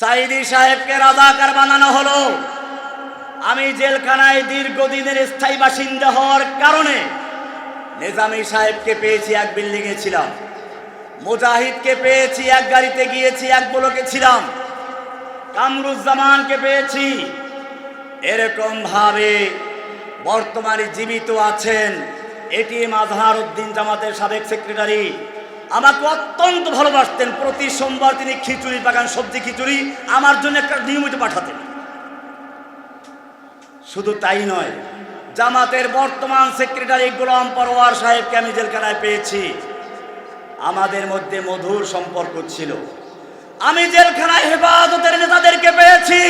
সাইদি সাহেবকে রাজাকার বানানো হলো। আমি জেলখানায় দীর্ঘদিনের স্থায়ী বাসিন্দা হওয়ার কারণে নিজামী সাহেবকে পেয়েছি এক বিল্ডিংয়ে ছিলাম। মুজাহিদকে পেয়েছি এক গাড়িতে গিয়েছি, এক ব্লকে ছিলাম। কামরুজ্জামানকে পেয়েছি। এরকম ভাবে বর্তমানে জীবিত আছেন এটিএম আজহার উদ্দিন জামাতের সাবেক সেক্রেটারি আমাকে অত্যন্ত ভালোবাসতেন। প্রতি সোমবার তিনি খিচুড়ি বাগান, সবজি খিচুড়ি আমার জন্য একটা নিয়মিত পাঠাতেন। শুধু তাই নয়, জামাতের বর্তমান সেক্রেটারি গোলাম পরোয়ার সাহেবকে আমি জেলখানায় পেয়েছি। আমাদের মধ্যে মধুর সম্পর্ক ছিল। আমি জেলখানায় হেফাজতের নেতাদেরকে পেয়েছি।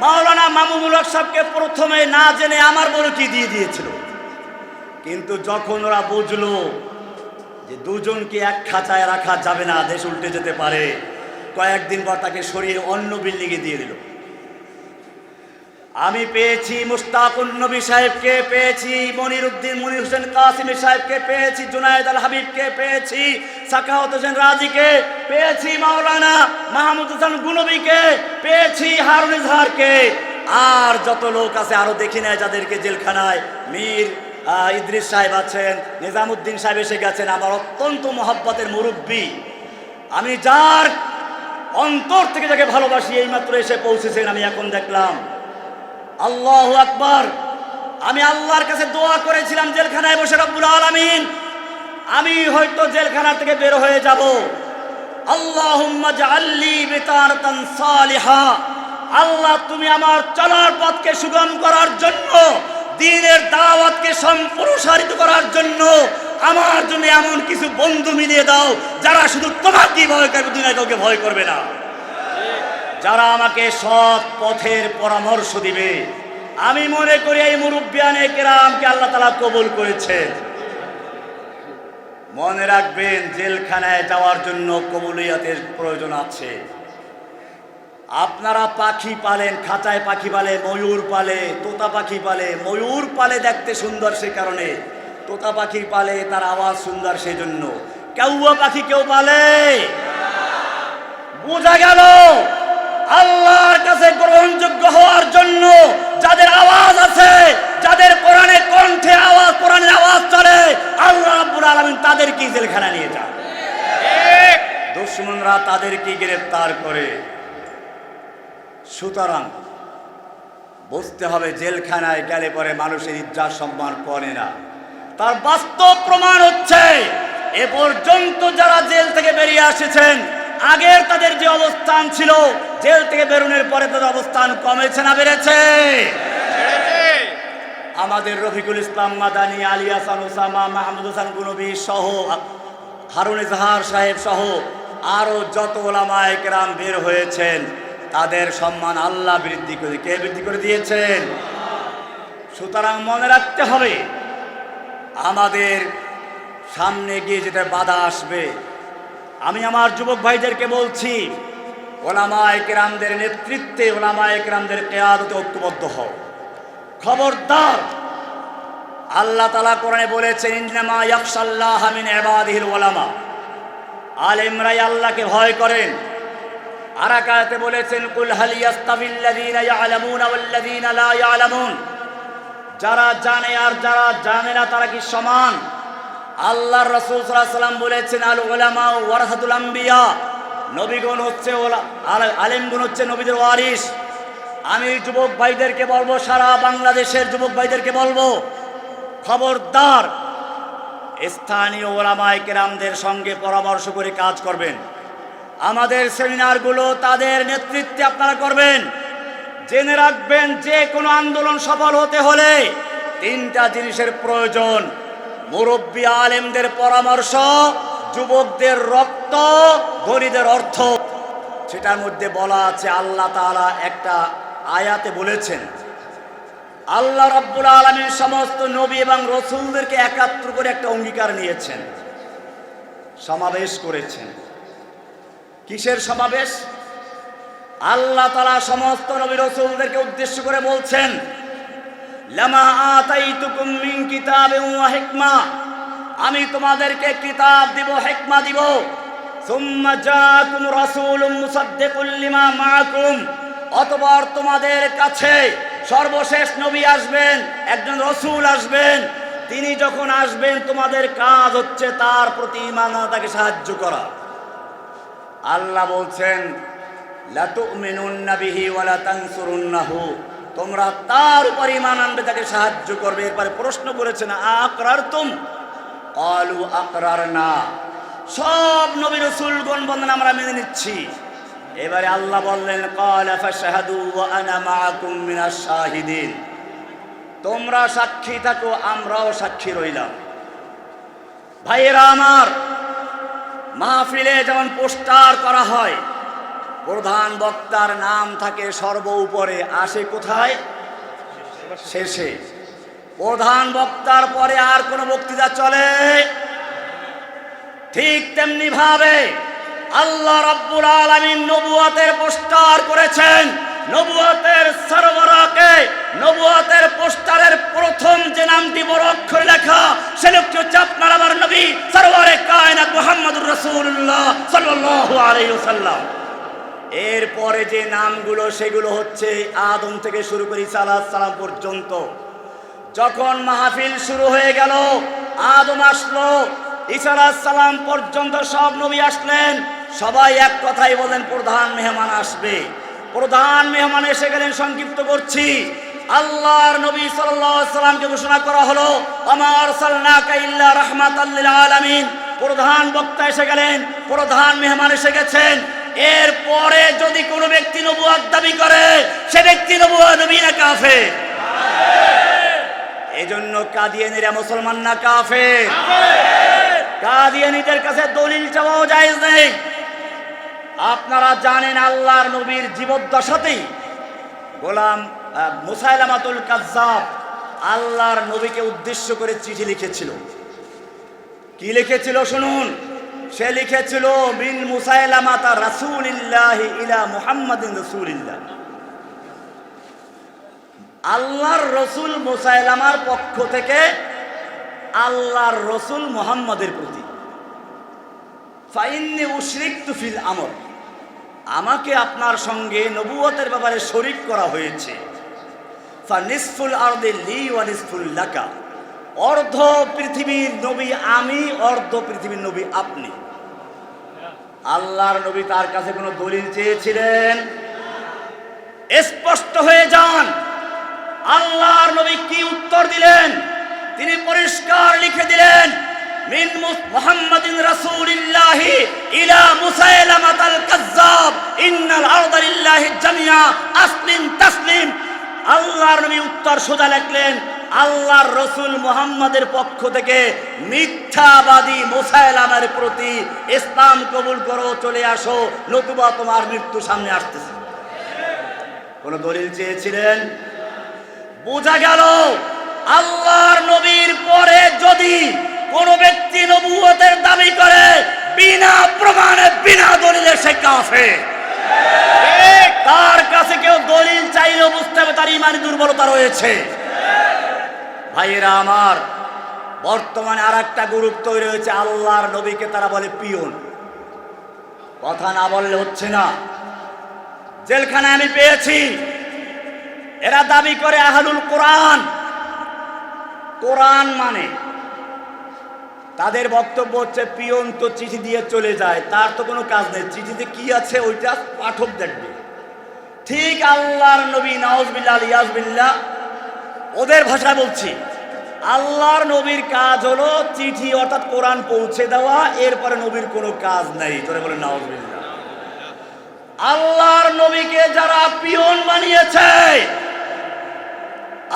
মাওলানা মামুনুল হক সাহেবকে প্রথমে না জেনে আমার বলে কি দিয়ে দিয়েছিল। কিন্তু যখন ওরা বুঝলো যে দুজনকে এক খাঁচায় রাখা যাবে না, দেশ উল্টে যেতে পারে। কয়েকদিন পর তাকে সরিয়ে অন্য বিল্ডিংয়ে দিয়ে দিল। আমি পেয়েছি মুস্তাকুন নবী সাহেবকে, পেয়েছি মনির উদ্দিন মনির হোসেন কাসিমি সাহেবকে, পেয়েছি জুনায়দ আল হাবিবকে, পেয়েছি সাকাওয়াত হোসেন রাজিকে, পেয়েছি মাওলানা মাহমুদ হোসেন গুনবীকে, পেয়েছি হারুন ইজহারকে। আর যত লোক আছে আরও দেখি নাই যাদেরকে জেলখানায়। মীর ইদ্রিস সাহেব আছেন, নিজামুদ্দিন সাহেব এসে গেছেন, আমার অত্যন্ত মহব্বতের মুরব্বী। আমি যার অন্তর থেকে যাকে ভালোবাসি, এইমাত্র এসে পৌঁছেছেন, আমি এখন দেখলাম। আল্লাহ আকবার! আমি আল্লাহর কাছে দোয়া করেছিলাম, জেলখানায় বসে রব্বুল আলামিন। আমি হয়তো জেলখানা থেকে বের হয়ে যাব। আল্লাহ, তুমি আমার চলার পথকে সুগম করার জন্য দিনের দাওয়াতকে সম্প্রসারিত করার জন্য আমার জন্য এমন কিছু বন্ধু মিলিয়ে দাও যারা শুধু তোমাকে ভয় করবে দুনিয়া কাউকে ভয় করবে না। যারা আমাকে সৎ পথের পরামর্শ দিবে। আমি মনে করি এই মুরব্বিয়ানে কেরামকে আল্লাহ তালা কবুল করেছে মনে রাখবেন, জেলখানায় যাওয়ার জন্য কবুলিয়াতের প্রয়োজন আছে। আপনারা পাখি পালেন খাঁচায় পাখি পালে ময়ূর পালে তোতা পাখি পালে ময়ূর পালে দেখতে সুন্দর সে কারণে। তোতা পাখি পালে তার আওয়াজ সুন্দর সেই জন্য কেউয়া পাখি কেউ পালে? বোঝা গেল আল্লাহর কাছে গ্রহণযোগ্য হওয়ার জন্য যাদের আওয়াজ আছে যাদের কোরআনে কণ্ঠে আওয়াজ কোরআনের আওয়াজ চলে আল্লাহ রাব্বুল আলামিন তাদেরকেই জেলখানা নিয়ে যান। দুশ্মনরা তাদেরকেই গ্রেফতার করে। সুতরাং বুঝতে হবে জেলখানায়, গেলে পরে মানুষের ইজ্জাত সম্মান করে না। তার বাস্তব প্রমাণ হচ্ছে, এ পর্যন্ত যারা জেল থেকে বেরিয়ে এসেছেন আগের তাদের যে অবস্থান ছিল, জেল থেকে বেরোনোর পরে তাদের অবস্থান কমেছে না বেড়েছে? আমাদের রফিকুল ইসলাম মাদানী, আলী হাসান, ওসামা, মাহমুদ হাসান গুনবী সহ, হারুন ইজহার সাহেব সহ আরও যত ওলামায় কেরাম বের হয়েছেন। তাদের সম্মান আল্লাহ বৃদ্ধি করে, কে বৃদ্ধি করে দিয়েছেন? সুতরাং মনে রাখতে হবে, আমাদের সামনে গিয়ে যেটা বাধা আসবে, আমি আমার যুবক ভাইদেরকে বলছি ওলামা কেরামদের নেতৃত্বে ওলামা কেরামদের কেয়াদতে ঐক্যবদ্ধ হও। খবরদার, আল্লাহ তালা কোরআনে বলেছেন, ইন্নামা ইয়াকশাল্লাহ মিন ইবাদিহিল ওলামা। আলেমরাই আল্লাহকে ভয় করেন। আরাকাতে বলেছেন, কুল হাল ইয়াস্তাবিল্লাযীনা ইয়ালামুনা ওয়াল্লাযীনা লা ইয়ালামুন? যারা জানে আর যারা জানে না, তারা কি সমান? আল্লাহর রাসূল সাল্লাম বলেছেন, আল উলামা ওয়ারাসাতুল আম্বিয়া। নবীগণ হচ্ছে আলেমগণ হচ্ছে নবীদের ওয়ারিস আমি যুবক ভাইদেরকে বলব, সারা বাংলাদেশের যুবক ভাইদেরকে বলব, খবরদার। স্থানীয় ওলামায় কেরামদের সঙ্গে পরামর্শ করে কাজ করবেন। আমাদের সেমিনারগুলো তাদের নেতৃত্বে আপনারা করবেন। জেনে রাখবেন, যে কোনো আন্দোলন সফল হতে হলে তিনটা জিনিসের প্রয়োজন। মুরব্বী আলেমদের পরামর্শ, যুবকদের রক্ত, ধনীদের অর্থ। সেটার মধ্যে বলা আছে, আল্লাহ তাআলা একটা আয়াতে বলেছেন, আল্লাহ রাব্বুল আলমীর সমস্ত নবী এবং রসুলদেরকে একাত্র করে একটা অঙ্গীকার নিয়েছেন, সমাবেশ করেছেন। কিসের সমাবেশ? আল্লাহ তালা সমস্ত নবী রসুলদেরকে উদ্দেশ্য করে বলছেন লামা আতাইতুকুম মিন কিতাবিন ওয়া হিকমা। আমি তোমাদেরকে কিতাব দিব হেকমা দিব। সুম্মা জাআকুম রাসূলুম মুসাদ্দিকুল লিমা মাআকুম। অতঃপর তোমাদের কাছে সর্বশেষ নবী আসবেন একজন রসূল আসবেন। তিনি যখন আসবেন তোমাদের কাজ হচ্ছে তার প্রতি আনা, তাকে সাহায্য করা। আল্লাহ বলছেন তোমরা তার উপর ইমান আনবে, তাকে সাহায্য করবে। এরপরে প্রশ্ন করেছেন, আকরারতুম? অলু আকরারনা। সব নবী রসুলগণ বন্ধন আমরা মেনে নিচ্ছি। এবারে আল্লাহ বললেন শাহিদিন। তোমরা সাক্ষী থাকো, আমরাও সাক্ষী রইলাম। ভাইয়েরা আমার মাহফিলে যেমন পোস্টার করা হয়, প্রধান বক্তার নাম থাকে সর্ব উপরে, আসে কোথায়? শেষে। প্রধান বক্তার পরে আর কোনো বক্তৃতা চলে? ঠিক তেমনি ভাবে আল্লাহ রাব্বুল আলামিন নবুয়াতের পোস্টার করেছেন। নবুয়াতের সরবরাকে নবুয়াতের পোস্টারের প্রথম যে নামটি বড় অক্ষরে লেখা, সে লোকটি হচ্ছে আপনার আমার নবী, সরবরে ওয়াসাল্লাম। এরপরে যে নামগুলো, সেগুলো হচ্ছে আদম থেকে শুরু করে আলাইহিস সালাম পর্যন্ত। যখন মাহফিল শুরু হয়ে গেল, আদম আসলো সালাম পর্যন্ত সব নবী আসলেন। সবাই এক কথাই বলেন, প্রধান মেহমান আসবে। প্রধান মেহমান এসে গেলেন, সংক্ষিপ্ত করছি। আল্লাহর নবী সাল্লামকে ঘোষণা করা হলো আমার সাল্লাকা ইল্লা রাহমাতাল লিল আলামিন। প্রধান বক্তা এসে গেলেন প্রধান মেহমান এসে গেছেন। এরপরে যদি কোনো ব্যক্তি নবুয়াত দাবি করে সে ব্যক্তি নবুয়া নবী না কাফের। এজন্য কাদিয়ানিরা মুসলমান না কাফের। কাদিয়ানিদের কাছে দলিল চাওয়াও জায়েজ নেই। আপনারা জানেন আল্লাহর নবীর জীবদ্দশাতেই গোলাম মুসাইলামাতুল কাজ্জাব আল্লাহর নবীকে উদ্দেশ্য করে চিঠি লিখেছিল। কি লিখেছিল শুনুন? সে লিখেছিল, মিন মুসাইলামাতা রাসূলিল্লাহি ইলা মুহাম্মাদিন রাসূলিল্লাহ। আল্লাহর রসুল মুসাইলামার পক্ষ থেকে আল্লাহর রসুল মুহাম্মাদের প্রতি। ফাইন্নি উশরিক তুফিল আমর। আমাকে আপনার সঙ্গে নবুয়তের ব্যাপারে শরিক করা হয়েছে। ফানিসফুল আরদে লি ওয়া নিসফুল লাকা। অর্ধ পৃথিবীর নবী আমি, অর্ধ পৃথিবীর নবী আপনি। আল্লাহর নবী তার কাছে কোনো দলিল চেয়েছিলেন? স্পষ্ট হয়ে যান। আল্লাহর নবী কি উত্তর দিলেন? তিনি পরিষ্কার লিখে দিলেন, মিন মুহাম্মাদিন রাসূলিল্লাহি ইলা মুসাইলামাতাল কাজ্জাব ইন্নাল আরদা লিল্লাহি জামিয়া আসলিম তাসলিম। আল্লাহর নবী উত্তর সোজা লিখলেন আল্লাহর রসুল মোহাম্মদের পক্ষ থেকে মিথ্যাবাদী মুসাইলামের প্রতি ইসলাম কবুল করো, চলে আসো, নতুবা তোমার মৃত্যু সামনে আসতেছে। কোন দলিল চেয়েছিলেন? বোঝা গেল, আল্লাহর নবীর পরে যদি কোন ব্যক্তি নবুয়তের দাবি করে, বিনা প্রমাণে, বিনা দলিলে সে কাফে তার কাছে কেউ দলিল চাইলেও বুঝতে হবে তার ইমানি দুর্বলতা রয়েছে। ভাইয়েরা আমার, বর্তমানে আর একটা গ্রুপ তৈরি হয়েছে, আল্লাহর নবীকে তারা বলে পিয়ন। কথা না বললে হচ্ছে না। জেলখানায় আমি পেয়েছি। এরা দাবি করে আহলুল কোরআন। কোরআন মানে তাদের বক্তব্য হচ্ছে, পিয়ন তো চিঠি দিয়ে চলে যায়, তার তো কোনো কাজ নেই। চিঠিতে কি আছে ওইটা পাঠক দেখবে ঠিক আল্লাহর নবী নওয়াজবিল্লা ইয়াজবিল্লা ওদের ভাষায় বলছি। আল্লাহর নবীর কাজ হলো চিঠি অর্থাৎ কোরআন পৌঁছে দেওয়া, এরপরে নবীর কোনো কাজ নেই। তোরে বলে নওয়াজবিল্লা আল্লাহর নবীকে যারা পিয়ন বানিয়েছে,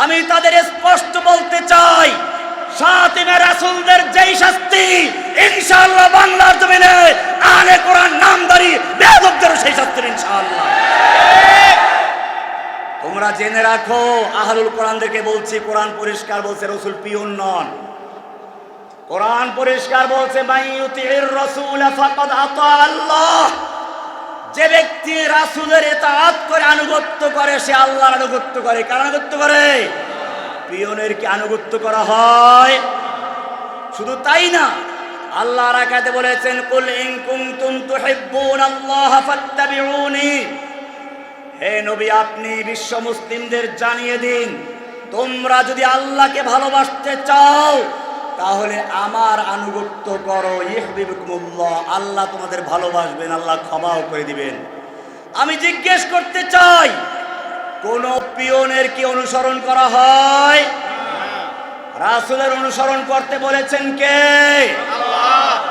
আমি তাদের স্পষ্ট বলতে চাই, সাতিমে রাসূলদের যেই শাস্তি, ইনশাআল্লাহ বাংলার জমিনে আলে কোরআন নামদারি বেয়াদবদেরও সেই শাস্তি ইনশাআল্লাহ। তোমরা জেনে রাখো, আহলুল কোরআনদেরকে বলছি, কোরআন পরিষ্কার বলছে রসুল পিয়ন নন। কোরআন পরিষ্কার বলছে আল্লাহ। যে ব্যক্তি রাসূলের ইতাআত করে আনুগত্য করে, সে আল্লাহর আনুগত্য করে। কার আনুগত্য করে? পিয়নের কি আনুগত্য করা হয়? শুধু তাই না আল্লাহ রাকাতে বলেছেন, কুল ইন কুনতুম তুহিব্বুনাল্লাহ ফাত্তাবিউনি। হে নবী, আপনি বিশ্ব মুসলিমদের জানিয়ে দিন, তোমরা যদি আল্লাহকে ভালোবাসতে চাও, তাহলে আমার আনুগত্য করো। ইহবিবকুমুল্লাহ, আল্লাহ তোমাদের ভালোবাসবেন, আল্লাহ ক্ষমাও করে দিবেন। আমি জিজ্ঞেস করতে চাই, কোন পিয়নের কি অনুসরণ করা হয়? রাসূলের অনুসরণ করতে বলেছেন কে?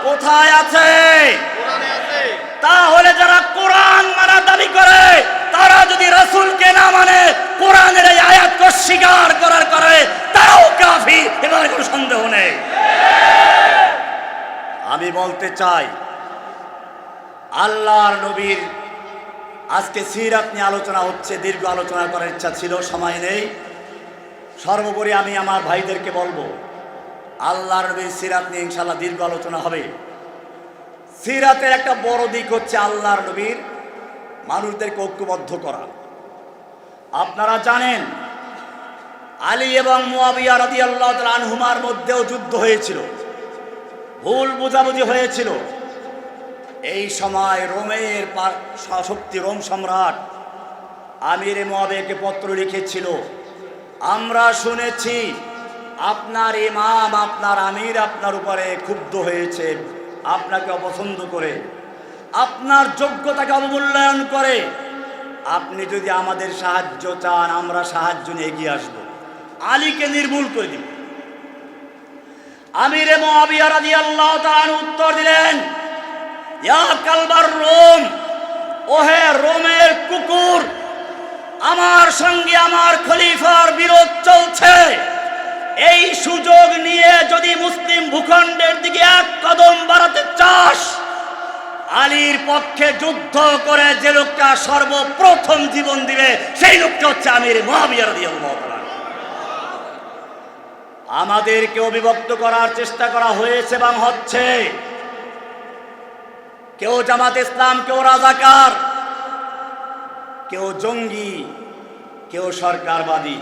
কোথায় আছে তাহলে যারা কোরআন মানা দাবি করে তারা যদি রাসূলকে না মানে কোরআনের এই আয়াতকে স্বীকার করার করে তারাও কাফি এবারে কোনো সন্দেহ নেই বলতে চাই। আল্লাহর নবীর আজকে সিরাত নিয়ে আলোচনা হচ্ছে, দীর্ঘ আলোচনা করার ইচ্ছা ছিল, সময় নেই। সর্বোপরি আমি আমার ভাইদেরকে বলব, আল্লাহর নবীর সিরাত নিয়ে ইনশাল্লাহ দীর্ঘ আলোচনা হবে। সিরাতের একটা বড় দিক হচ্ছে আল্লাহর নবীর মানুষদেরকে ঐক্যবদ্ধ করা। আপনারা জানেন, আলী এবং মুয়াবিয়া রাদি আল্লাহ আনহুমার মধ্যেও যুদ্ধ হয়েছিল। ভুল বোঝাবুঝি হয়েছিল। এই সময় রোমের শক্তি রোম সম্রাট আমির মোয়াবেকে পত্র লিখেছিল, আমরা শুনেছি আপনার ইমাম, আপনার আমির আপনার উপরে ক্ষুব্ধ হয়েছে, আপনাকে অপছন্দ করে, আপনার যোগ্যতাকে অবমূল্যায়ন করে। আপনি যদি আমাদের সাহায্য চান, আমরা সাহায্য নিয়ে এগিয়ে আসব। আলীকে নির্মূল করে দিব আমিরে মোয়াবিয়া রাদিয়াল্লাহু তাআলা উত্তর দিলেন, ইয়া কালবার রোম, ওহে রোমের কুকুর, আমার সঙ্গে আমার খলিফার বিরোধ চলছে। এই সুযোগ নিয়ে যদি মুসলিম ভূখণ্ডের দিকে এক কদম বাড়াতে চাস, আলীর পক্ষে যুদ্ধ করে যে লোকটা সর্বপ্রথম জীবন দিবে, সেই লোকটা হচ্ছে আমির মহাবিয়া রাদিয়াল্লাহু তাআলা আমাদেরকে অবিভক্ত করার চেষ্টা করা হয়েছে এবং হচ্ছে। কেউ জামাত ইসলাম, কেউ রাজাকার, কেউ জঙ্গি, কেউ সরকারবাদী।